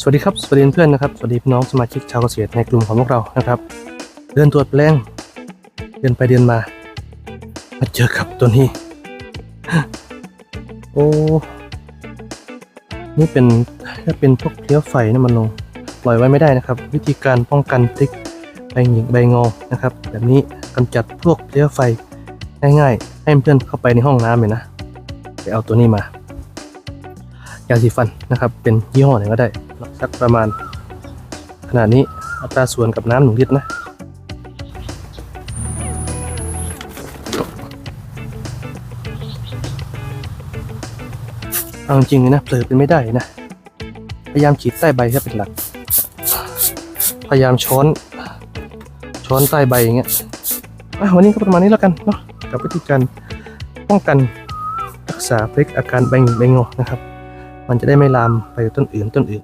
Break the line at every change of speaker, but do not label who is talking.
สวัสดีครับ สวัสดีเพื่อนนะครับ สวัสดีพี่น้องสมาชิกชาวเกษตรในกลุ่มของพวกเรานะครับ เดินตรวจแปลงเดินไปเดินมา มาเจอกับตัวนี้ โอ้ นี่เป็นถ้าเป็นพวกเพลี้ยวไฟนะมันลง ปล่อยไว้ไม่ได้นะครับ วิธีการป้องกันพลิกใบหงิกใบงอนะครับ แบบนี้กำจัดพวกเพลี้ยวไฟง่ายๆ ให้เพื่อนเข้าไปในห้องน้ำเลยนะ ไปเอาตัวนี้มา ยาสีฟันนะครับ เป็นยี่ห้อไหนก็ได้ สักประมาณ ขนาดนี้อัตราส่วนกับน้ำหนึ่งลิตรนะเอาจริงๆเลยนะเผลอเป็นไม่ได้นะ พยายามฉีดใต้ใบแค่เป็นหลัก พยายามช้อน ช้อนใต้ใบอย่างเงี้ยวันนี้ก็ประมาณนี้แล้วกันเนาะกับวิธีการป้องกันรักษาพลิกอาการใบใบงอนะครับ มันจะได้ไม่ลามไปต้นอื่นต้นอื่น